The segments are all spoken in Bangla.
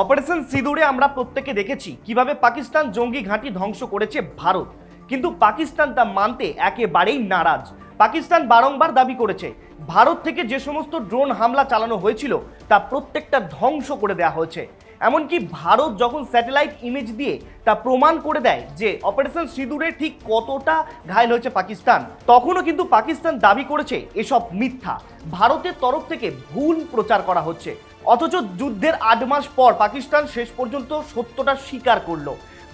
অপারেশন সিঁদুরে আমরা প্রত্যেকে দেখেছি কীভাবে পাকিস্তান জঙ্গি ঘাঁটি ধ্বংস করেছে ভারত। কিন্তু পাকিস্তান তা মানতে একেবারেই নারাজ। পাকিস্তান বারংবার দাবি করেছে, ভারত থেকে যে সমস্ত ড্রোন হামলা চালানো হয়েছিল তা প্রত্যেকটা ধ্বংস করে দেওয়া হয়েছে। এমনকি ভারত যখন স্যাটেলাইট ইমেজ দিয়ে তা প্রমাণ করে দেয় যে অপারেশন সিঁদুরে ঠিক কতটা ঘায়ল হয়েছে পাকিস্তান, তখনও কিন্তু পাকিস্তান দাবি করেছে এসব মিথ্যা। ভারতের তরফ থেকে ভুল প্রচার করা হচ্ছে। অথচ যুদ্ধের আট মাস পর পাকিস্তান শেষ পর্যন্ত সত্যটা স্বীকার করল।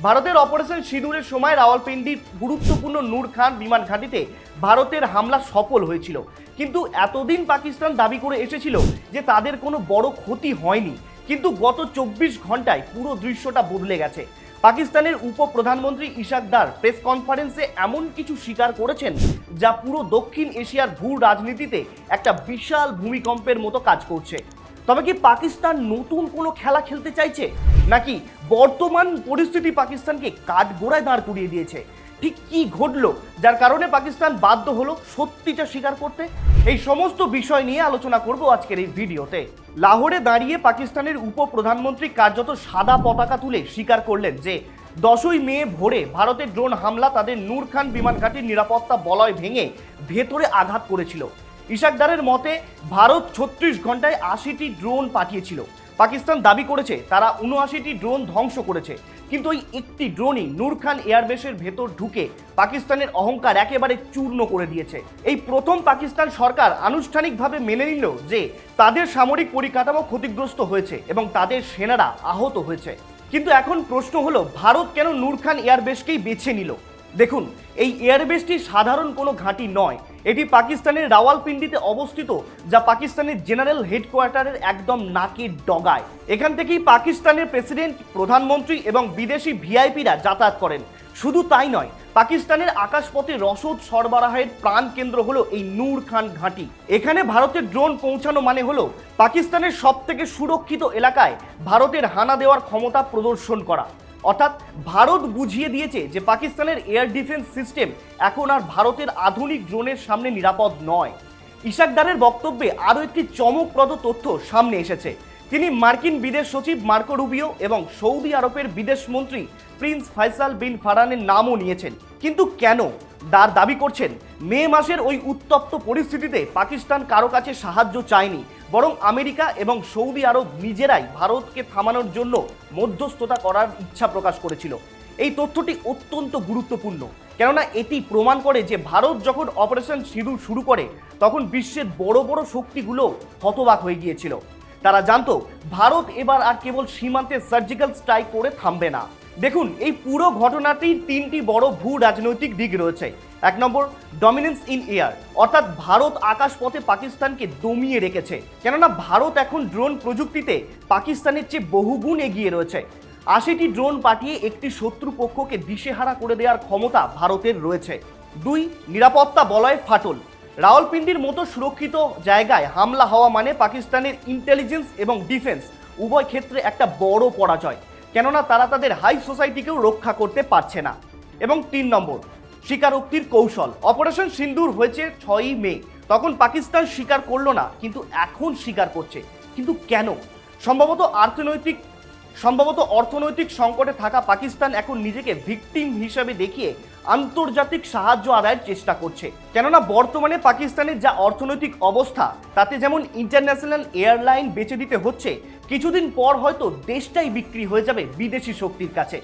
ভারতের অপারেশন সিঁদুরের সময় রাওয়ালপিন্ডির গুরুত্বপূর্ণ নূর খান বিমান ঘাঁটিতে ভারতের হামলা সফল হয়েছিল। কিন্তু এতদিন পাকিস্তান দাবি করে এসেছিল যে তাদের কোনো বড় ক্ষতি হয়নি। কিন্তু গত চব্বিশ ঘন্টায় পুরো দৃশ্যটা বদলে গেছে। পাকিস্তানের উপপ্রধানমন্ত্রী ইশাক দার প্রেস কনফারেন্সে এমন কিছু স্বীকার করেছেন, যা পুরো দক্ষিণ এশিয়ার ভূ রাজনীতিতে একটা বিশাল ভূমিকম্পের মতো কাজ করছে। তবে কি পাকিস্তান নতুন কোনো খেলা খেলতে চাইছে? নাকি বর্তমান পরিস্থিতি পাকিস্তানকে কাঠগোড়ায় দাঁড় করিয়ে দিয়েছে? ঠিক কি ঘটলো? যার কারণে পাকিস্তান বাধ্য হলো সত্যিটা স্বীকার করতে। এই সমস্ত বিষয় নিয়ে আলোচনা করব আজকের এই ভিডিওতে। লাহোরে দাঁড়িয়ে পাকিস্তানের উপপ্রধানমন্ত্রী কার্যত সাদা পতাকা তুলে স্বীকার করলেন যে, দশই মে ভোরে ভারতের ড্রোন হামলা তাদের নূর খান বিমান নিরাপত্তা বলয় ভেঙে ভেতরে আঘাত করেছিল। ইশাকদারের মতে, ভারত ছত্রিশ ঘন্টায় আশিটি ড্রোন পাঠিয়েছিল। পাকিস্তান দাবি করেছে, তারা উনআশিটি ড্রোন ধ্বংস করেছে। কিন্তু ওই একটি ড্রোনই নূর খান এয়ারবেসের ভেতর ঢুকে পাকিস্তানের অহংকার একেবারে চূর্ণ করে দিয়েছে। এই প্রথম পাকিস্তান সরকার আনুষ্ঠানিকভাবে মেনে নিল যে তাদের সামরিক পরিকাঠামো ক্ষতিগ্রস্ত হয়েছে এবং তাদের সেনারা আহত হয়েছে। কিন্তু এখন প্রশ্ন হলো, ভারত কেন নূর খান এয়ারবেসকেই বেছে নিল? দেখুন, এই এয়ারবেসটি সাধারণ কোনো ঘাঁটি নয় এটি পাকিস্তানের রাওয়ালপিন্ডিতে অবস্থিত, যা পাকিস্তানের জেনারেল হেডকোয়ার্টারের একদম নাকের ডগায়। এখান থেকেই পাকিস্তানের প্রেসিডেন্ট, প্রধানমন্ত্রী এবং বিদেশি ভিআইপিরা যাতায়াত করেন। শুধু তাই নয়, পাকিস্তানের আকাশপথে রসদ সরবরাহের প্রাণ কেন্দ্র হলো এই নূর খান ঘাঁটি। এখানে ভারতের ড্রোন পৌঁছানো মানে হলো পাকিস্তানের সব থেকে সুরক্ষিত এলাকায় ভারতের হানা দেওয়ার ক্ষমতা প্রদর্শন করা। অর্থাৎ ভারত বুঝিয়ে দিয়েছে যে পাকিস্তানের এয়ার ডিফেন্স সিস্টেম এখন আর ভারতের আধুনিক ড্রোনের সামনে নিরাপদ নয়। ইশাকদারের বক্তব্যে আরও একটি চমকপ্রদ তথ্য সামনে এসেছে। তিনি মার্কিন বিদেশ সচিব মার্কো রুবিও এবং সৌদি আরবের বিদেশ মন্ত্রী প্রিন্স ফাইসাল বিন ফারানের নামও নিয়েছেন। কিন্তু কেন? দার দাবি করছেন, মে মাসের ওই উত্তপ্ত পরিস্থিতিতে পাকিস্তান কারও কাছে সাহায্য চায়নি, বরং আমেরিকা এবং সৌদি আরব নিজেরাই ভারতকে থামানোর জন্য মধ্যস্থতা করার ইচ্ছা প্রকাশ করেছিল। এই তথ্যটি অত্যন্ত গুরুত্বপূর্ণ, কেননা এটি প্রমাণ করে যে ভারত যখন অপারেশন সিঁদুর শুরু করে, তখন বিশ্বের বড় বড় শক্তিগুলো হতবাক হয়ে গিয়েছিল। তারা জানতো, ভারত এবার আর কেবল সীমান্তে সার্জিক্যাল স্ট্রাইক করে থামবে না। দেখুন, এই পুরো ঘটনাটির তিনটি বড় ভূ রাজনৈতিক দিক রয়েছে। এক নম্বর ডমিনেন্স ইন এয়ার অর্থাৎ ভারত আকাশপথে পাকিস্তানকে দমিয়ে রেখেছে। কেননা, ভারত এখন ড্রোন প্রযুক্তিতে পাকিস্তানের চেয়ে বহুগুণ এগিয়ে রয়েছে। আশিটি ড্রোন পাঠিয়ে একটি শত্রু পক্ষকে দিশেহারা করে দেওয়ার ক্ষমতা ভারতের রয়েছে। দুই, নিরাপত্তা বলয় ফাটল রাওয়ালপিন্ডির মতো সুরক্ষিত জায়গায় হামলা হওয়া মানে পাকিস্তানের ইন্টেলিজেন্স এবং ডিফেন্স উভয় ক্ষেত্রে একটা বড় পরাজয়। কেননা তারা তাদের হাই সোসাইটিকেও রক্ষা করতে পারছে না। এবং তিন নম্বর, স্বীকারোক্তির কৌশল। অপারেশন সিন্দুর হয়েছে ছয়ই মে। তখন পাকিস্তান স্বীকার করল না, কিন্তু এখন স্বীকার করছে। কিন্তু কেন? সম্ভবত অর্থনৈতিক সম্ভবত অর্থনৈতিক সংকটে থাকা পাকিস্তান এখন নিজেকে ভিকটিম হিসাবে দেখিয়ে আন্তর্জাতিক সাহায্য আদায়ের চেষ্টা করছে। কেননা বর্তমানে পাকিস্তানের যা অর্থনৈতিক অবস্থা, তাতে যেমন ইন্টারন্যাশনাল এয়ারলাইন বেছে দিতে হচ্ছে, কিছুদিন পর হয়তো দেশটাই বিক্রি হয়ে যাবে বিদেশি শক্তির কাছে।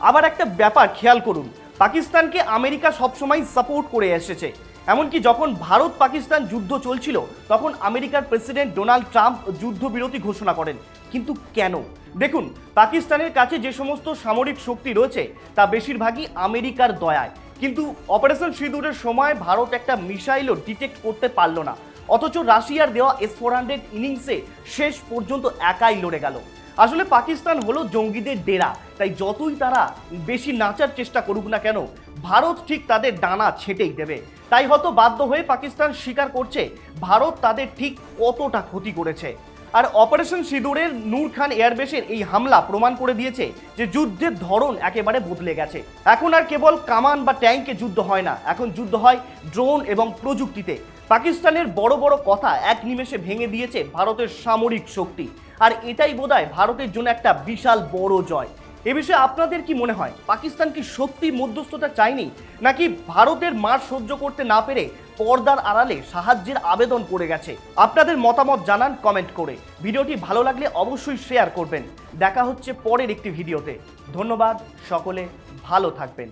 আবার একটা ব্যাপার খেয়াল করুন, পাকিস্তানকে আমেরিকা সবসময় সাপোর্ট করে এসেছে। এমনকি যখন ভারত পাকিস্তান যুদ্ধ চলছিল, তখন আমেরিকার প্রেসিডেন্ট ডোনাল্ড ট্রাম্প যুদ্ধবিরতি ঘোষণা করেন। কিন্তু কেন? দেখুন, পাকিস্তানের কাছে যে সমস্ত সামরিক শক্তি রয়েছে, তা বেশিরভাগই আমেরিকার দয়ায়। কিন্তু অপারেশন সিঁদুরের সময় ভারত একটা মিসাইলও ডিটেক্ট করতে পারল না। অথচ রাশিয়ার দেওয়া এস ফোর হান্ড্রেড ইনিংসে শেষ পর্যন্ত একাই লড়ে গেল। আসলে পাকিস্তান হলো জঙ্গিদের ডেরা, তাই যতই তারা বেশি নাচার চেষ্টা করুক না কেন ভারত ঠিক তাদের ডানা ছেটেই দেবে। তাই হয়তো বাধ্য হয়ে পাকিস্তান স্বীকার করছে, ভারত তাদের ঠিক কতটা ক্ষতি করেছে। আর অপারেশন সিঁদুরের নূর খান এয়ারবেসের এই হামলা প্রমাণ করে দিয়েছে যে যুদ্ধের ধরন একেবারে বদলে গেছে। এখন আর কেবল কামান বা ট্যাঙ্কে যুদ্ধ হয় না, এখন যুদ্ধ হয় ড্রোন এবং প্রযুক্তিতে। পাকিস্তানের বড় বড় কথা এক নিমেষে ভেঙে দিয়েছে ভারতের সামরিক শক্তি। আর এটাই বোধহয় ভারতের জন্য একটা বিশাল বড় জয়। এ বিষয়ে আপনাদের কি মনে হয়? পাকিস্তান কি সত্যি মধ্যস্থতা চায়নি? নাকি ভারতের মার সহ্য করতে না পেরে পর্দার আড়ালে সাহায্যের আবেদন করে গেছে? আপনাদের মতামত জানান কমেন্ট করে। ভিডিওটি ভালো লাগলে অবশ্যই শেয়ার করবেন। দেখা হচ্ছে পরের একটি ভিডিওতে। ধন্যবাদ, সকলে ভালো থাকবেন।